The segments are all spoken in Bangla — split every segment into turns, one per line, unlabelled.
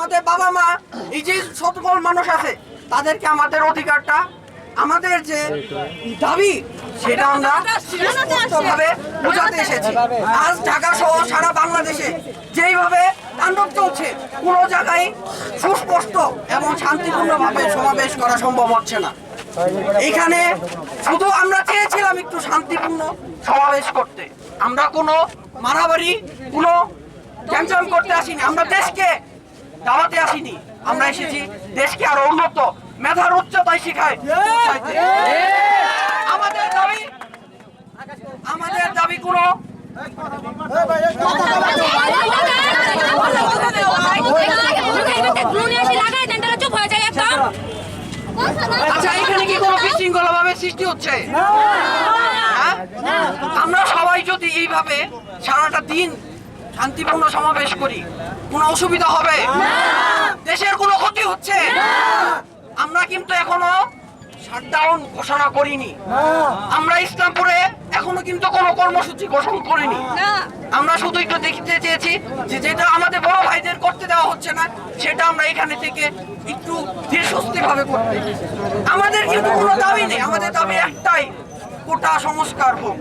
আমাদের বাবা মা, এই যে সকল মানুষ আছে, তাদেরকে আমাদের অধিকারটা, আমাদের যে দাবি, সেটা আমরা বোঝাতে এসেছি। আজ ঢাকা সহ সারা বাংলাদেশে যেইভাবে তাণ্ডব চলছে, কোনো জায়গায় সুস্পষ্ট এবং শান্তিপূর্ণভাবে সমাবেশ করা সম্ভব হচ্ছে না। এখানে শুধু আমরা চেয়েছিলাম একটু শান্তিপূর্ণ সমাবেশ করতে। আমরা কোনো মারামারি, কোনো ক্যান্সেল করতে আসিনি। আমরা দেশকে দাওয়াতে আসিনি। আমরা এসেছি দেশকে আরও উন্নত মেধার উচ্চতায় শিখায়। আমাদের দাবি আমাদের দাবি কোনো। আচ্ছা এখানে কি কোনো বিশৃঙ্খলা ভাবে সৃষ্টি হচ্ছে? হ্যাঁ? আমরা সবাই যদি এইভাবে সারাটা দিন শান্তিপূর্ণ সমাবেশ করি। কোনো অসুবিধা হবে? দেশের কোনো ক্ষতি হচ্ছে? আমরা কিন্তু এখনও শাটডাউন ঘোষণা করিনি। আমরা ইসলামপুরে এখনও কিন্তু কোনো কর্মসূচি ঘোষণা করিনি। আমরা শুধু একটু দেখতে চেয়েছি যে যেটা আমাদের বড় ভাইদের করতে দেওয়া হচ্ছে না, সেটা আমরা এখানে থেকে একটু ধীর ভাবে করতে আমাদের কিন্তু কোনো দাবি নেই। আমাদের দাবি একটাই, কোটা সংস্কার হোক।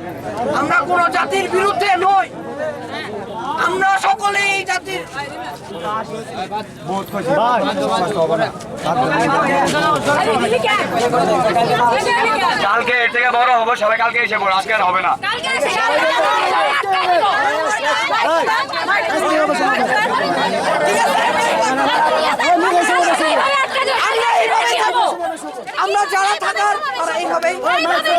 আমরা কোনো জাতির বিরুদ্ধে নই। আমরা সকলে এই জাতির
কালকে এর থেকে বড় হব সবাই কালকে এসে পড়ো আজকে আর হবে না।
আমরা যারা থাকার তারা এইভাবেই
এইভাবে